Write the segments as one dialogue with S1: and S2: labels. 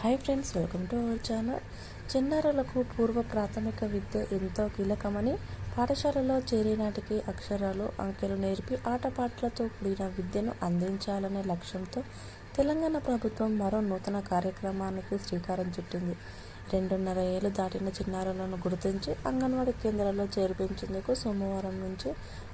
S1: Hi friends welcome to our channel చిన్నారులకు పూర్వ ప్రాథమిక విద్య ఎంతో కీలకమని పాఠశాలలో చేరినాటికి అక్షరాలు అంకెలు నేర్పి ఆటపాటలతో కూడిన విద్యను అందించాలనే లక్ష్యంతో తెలంగాణ ప్రభుత్వం మరో నూతన కార్యక్రమానికి శ్రీకారం చుట్టింది. రెండున్నర ఏళ్ళు దాటిన చిన్నారులను గుర్తించి అంగన్వాడీ కేంద్రాల్లో చేర్పించేందుకు సోమవారం నుంచి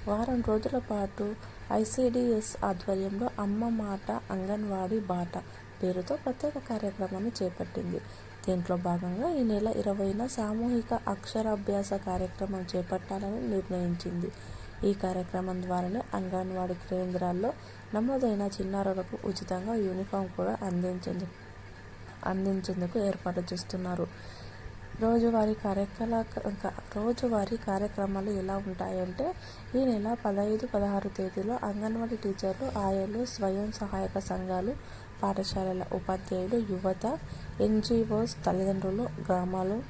S1: వారం రోజుల పాటు ఐసిడిఎస్ ఆధ్వర్యంలో అమ్మ మాట అంగన్వాడీ బాట పేరుతో ప్రత్యేక కార్యక్రమాన్ని చేపట్టింది. దీంట్లో భాగంగా ఈ నెల ఇరవైన సామూహిక అక్షరాభ్యాస కార్యక్రమం చేపట్టాలని నిర్ణయించింది. ఈ కార్యక్రమం ద్వారానే అంగన్వాడీ కేంద్రాల్లో నమోదైన చిన్నారులకు ఉచితంగా యూనిఫామ్ కూడా అందించేందుకు అందించేందుకు ఏర్పాటు చేస్తున్నారు. రోజువారీ కార్యకలా రోజువారీ కార్యక్రమాలు ఎలా ఉంటాయంటే ఈ నెల పదహైదు పదహారు తేదీలో అంగన్వాడీ టీచర్లు ఆయాలు స్వయం సహాయక సంఘాలు పాఠశాలల ఉపాధ్యాయులు యువత ఎన్జిఓస్ తల్లిదండ్రులు గ్రామాలు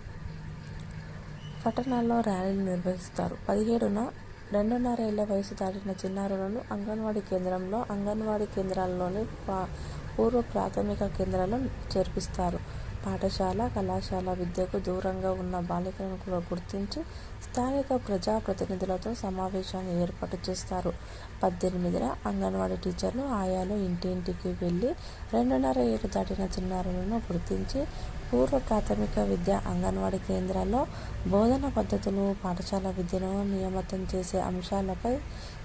S1: పట్టణాల్లో ర్యాలీలు నిర్వహిస్తారు. పదిహేడున రెండున్నర ఏళ్ళ వయసు దాటిన చిన్నారులను అంగన్వాడీ కేంద్రంలో అంగన్వాడీ కేంద్రాల్లోని పూర్వ ప్రాథమిక కేంద్రాల్లో చేర్పిస్తారు. పాఠశాల కళాశాల విద్యకు దూరంగా ఉన్న బాలికలను కూడా గుర్తించి స్థానిక ప్రజాప్రతినిధులతో సమావేశాన్ని ఏర్పాటు చేస్తారు. పద్దెనిమిదిన అంగన్వాడీ టీచర్లు ఆయాలు ఇంటింటికి వెళ్ళి రెండున్నర ఏడు దాటిన చిన్నారులను గుర్తించి పూర్వ ప్రాథమిక విద్య అంగన్వాడీ కేంద్రాల్లో బోధన పద్ధతులు పాఠశాల విద్యను నియమితం చేసే అంశాలపై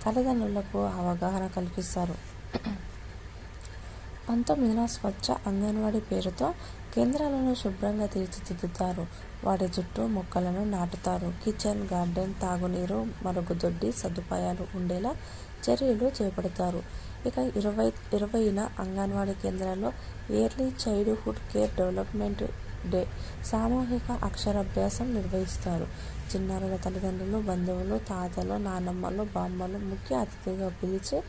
S1: తల్లిదండ్రులకు అవగాహన కల్పిస్తారు. పంతొమ్మిదిన స్వచ్ఛ అంగన్వాడీ పేరుతో కేంద్రాలను శుభ్రంగా తీర్చిదిద్దుతారు. వాటి చుట్టూ మొక్కలను నాటుతారు. కిచెన్ గార్డెన్ తాగునీరు మరుగుదొడ్డి సదుపాయాలు ఉండేలా చర్యలు చేపడతారు. ఇక ఇరవై ఇరవైన అంగన్వాడీ కేంద్రాల్లో early childhood care development day సామూహిక అక్షరాభ్యాసం నిర్వహిస్తారు. చిన్నారుల తల్లిదండ్రులు బంధువులు తాతలు నానమ్మలు బామ్మలు ముఖ్య అతిథిగా పిలిచి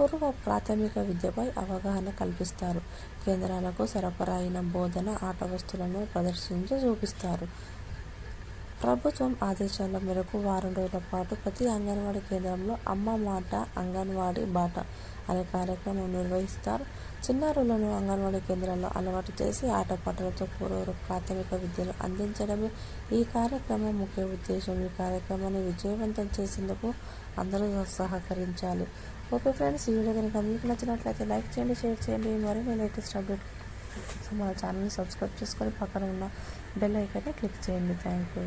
S1: పూర్వ ప్రాథమిక విద్యపై అవగాహన కల్పిస్తారు. కేంద్రాలకు సరఫరా అయిన బోధన ఆట వస్తువులను ప్రదర్శించి చూపిస్తారు. ప్రభుత్వం ఆదేశాల మేరకు వారం రోజుల పాటు ప్రతి అంగన్వాడీ కేంద్రంలో అమ్మ మాట అంగన్వాడీ బాట అనే కార్యక్రమం నిర్వహిస్తారు. చిన్నారులను అంగన్వాడీ కేంద్రాల్లో అలవాటు చేసి ఆటపాటలతో పూర్వ ప్రాథమిక విద్యను అందించడమే ఈ కార్యక్రమం. ముఖ్య ఉద్దేశం ఈ కార్యక్రమాన్ని విజయవంతం చేసేందుకు అందరూ సహకరించాలి. ఓకే ఫ్రెండ్స్ ఈ వీడియో కనుక మీకు నచ్చినట్లయితే లైక్ చేయండి షేర్ చేయండి. మరిన్ని లేటెస్ట్ అప్డేట్ మన ఛానల్ని సబ్స్క్రైబ్ చేసుకొని పక్కన ఉన్న బెల్ ఐకాన్ని క్లిక్ చేయండి. Thank you.